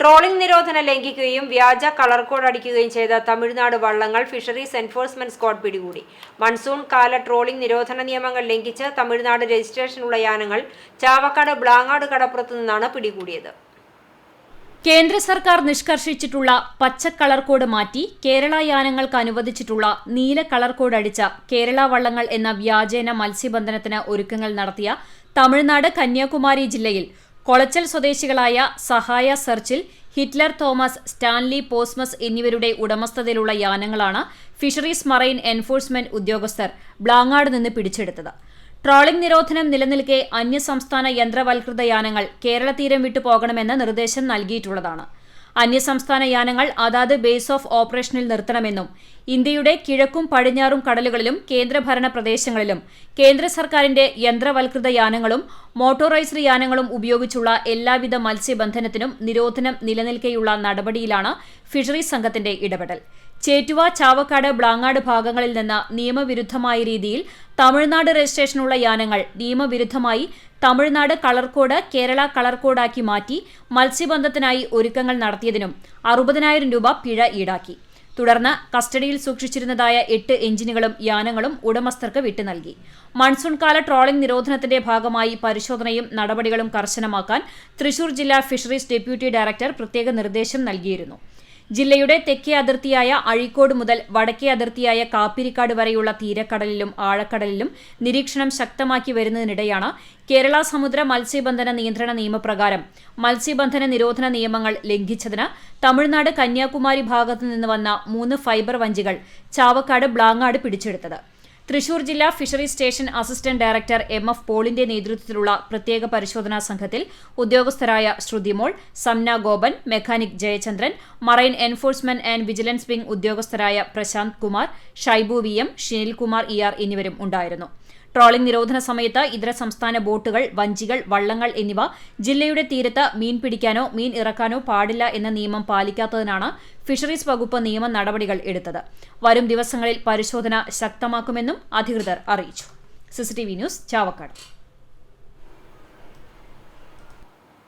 Trawling നിരോധനം ലംഘിക്കുകയും വ്യാജ colour code അടിക്കുകയും ചെയ്ത തമിഴ്നാട് വള്ളങ്ങൾ ഫിഷറീസ് എൻഫോഴ്സ്മെന്റ് സ്ക്വാഡ് പിടികൂടി. മൺസൂൺ കാല ട്രോളിംഗ് നിരോധന നിയമങ്ങൾ ലംഘിച്ച് തമിഴ്നാട് രജിസ്ട്രേഷനുള്ള യാനങ്ങൾ ചാവക്കാട് ബ്ലാങ്ങാട് കടപ്പുറത്തു നിന്നാണ് പിടികൂടിയത്. കേന്ദ്ര സർക്കാർ നിഷ്കർഷിച്ചിട്ടുള്ള പച്ച കളർ കോഡ് മാറ്റി കേരള യാനങ്ങൾക്ക് അനുവദിച്ചിട്ടുള്ള നീല കളർ കോഡ് അടിച്ച കേരള വള്ളങ്ങൾ എന്ന വ്യാജേന മത്സ്യബന്ധനത്തിന് ഒരുക്കങ്ങൾ നടത്തിയ തമിഴ്നാട് കന്യാകുമാരി ജില്ലയിൽ കൊളച്ചൽ സ്വദേശികളായ സഹായ സെർച്ചിൽ ഹിറ്റ്ലർ തോമസ് സ്റ്റാൻലി പോസ്മസ് എന്നിവരുടെ ഉടമസ്ഥതയിലുള്ള യാനങ്ങളാണ് ഫിഷറീസ് മറൈൻ എൻഫോഴ്സ്മെന്റ് ഉദ്യോഗസ്ഥർ ബ്ലാങ്ങാട് നിന്ന് പിടിച്ചെടുത്തത്. ട്രോളിംഗ് നിരോധനം നിലനിൽക്കെ അന്യസംസ്ഥാന യന്ത്രവൽകൃത യാനങ്ങൾ കേരള തീരം വിട്ടു പോകണമെന്ന് നിർദ്ദേശം നൽകിയിട്ടുള്ളതാണ്. അന്യസംസ്ഥാന യാനങ്ങൾ അതാത് ബേസ് ഓഫ് ഓപ്പറേഷനിൽ നിർത്തണമെന്നും ഇന്ത്യയുടെ കിഴക്കും പടിഞ്ഞാറും കടലുകളിലും കേന്ദ്രഭരണ പ്രദേശങ്ങളിലും കേന്ദ്ര സർക്കാരിന്റെ യന്ത്രവൽകൃത യാനങ്ങളും മോട്ടോറൈസ്ഡ് യാനങ്ങളും ഉപയോഗിച്ചുള്ള എല്ലാവിധ മത്സ്യബന്ധനത്തിനും നിരോധനം നിലനിൽക്കെയുള്ള നടപടിയിലാണ് ഫിഷറീസ് സംഘത്തിന്റെ ഇടപെടൽ. ചേറ്റുവ ചാവക്കാട് ബ്ലാങ്ങാട് ഭാഗങ്ങളിൽ നിന്ന് നിയമവിരുദ്ധമായ രീതിയിൽ തമിഴ്നാട് രജിസ്ട്രേഷനുള്ള യാനങ്ങൾ നിയമവിരുദ്ധമായി Tamil Nadu colour code Kerala colour കോഡാക്കി മാറ്റി മത്സ്യബന്ധത്തിനായി ഒരുക്കങ്ങൾ നടത്തിയതിനും അറുപതിനായിരം രൂപ പിഴ ഈടാക്കി. തുടർന്ന് കസ്റ്റഡിയിൽ സൂക്ഷിച്ചിരുന്നതായ എട്ട് എഞ്ചിനുകളും യാനങ്ങളും ഉടമസ്ഥർക്ക് വിട്ടു നൽകി. മൺസൂൺ കാല ട്രോളിംഗ് നിരോധനത്തിന്റെ ഭാഗമായി പരിശോധനയും നടപടികളും കർശനമാക്കാൻ തൃശൂർ ജില്ലാ ഫിഷറീസ് ഡെപ്യൂട്ടി ഡയറക്ടർ പ്രത്യേക നിർദ്ദേശം നൽകിയിരുന്നു. ജില്ലയുടെ തെക്കേ അതിർത്തിയായ അഴീക്കോട് മുതൽ വടക്കേ അതിർത്തിയായ കാപ്പിരിക്കാട് വരെയുള്ള തീരക്കടലിലും ആഴക്കടലിലും നിരീക്ഷണം ശക്തമാക്കി വരുന്നതിനിടെയാണ് കേരള സമുദ്ര മത്സ്യബന്ധന നിയന്ത്രണ നിയമപ്രകാരം മത്സ്യബന്ധന നിരോധന നിയമങ്ങൾ ലംഘിച്ചതിന് തമിഴ്നാട് കന്യാകുമാരി ഭാഗത്തു നിന്ന് വന്ന മൂന്ന് ഫൈബർ വഞ്ചികൾ ചാവക്കാട് ബ്ലാങ്ങാട് പിടിച്ചെടുത്തത്. തൃശൂർ ജില്ലാ fisheries station assistant director M F പോളിന്റെ നേതൃത്വത്തിലുള്ള പ്രത്യേക പരിശോധനാ സംഘത്തിൽ ഉദ്യോഗസ്ഥരായ Shruthimol Samna Gopan mechanic Jayachandran marine enforcement and vigilance wing ഉദ്യോഗസ്ഥരായ Prashanth Kumar Shaibu V M Shinilkumar E R എന്നിവരും ഉണ്ടായിരുന്നു. ട്രോളിംഗ് നിരോധന സമയത്ത് ഇതര സംസ്ഥാന ബോട്ടുകൾ വഞ്ചികൾ വള്ളങ്ങൾ എന്നിവ ജില്ലയുടെ തീരത്ത് മീൻ പിടിക്കാനോ മീൻ ഇറക്കാനോ പാടില്ല എന്ന നിയമം പാലിക്കാത്തതിനാണ് ഫിഷറീസ് വകുപ്പ് നിയമ നടപടികൾ എടുത്തത്. വരും ദിവസങ്ങളിൽ പരിശോധന ശക്തമാക്കുമെന്നും അധികൃതർ അറിയിച്ചു. CCTV news Chavakkad.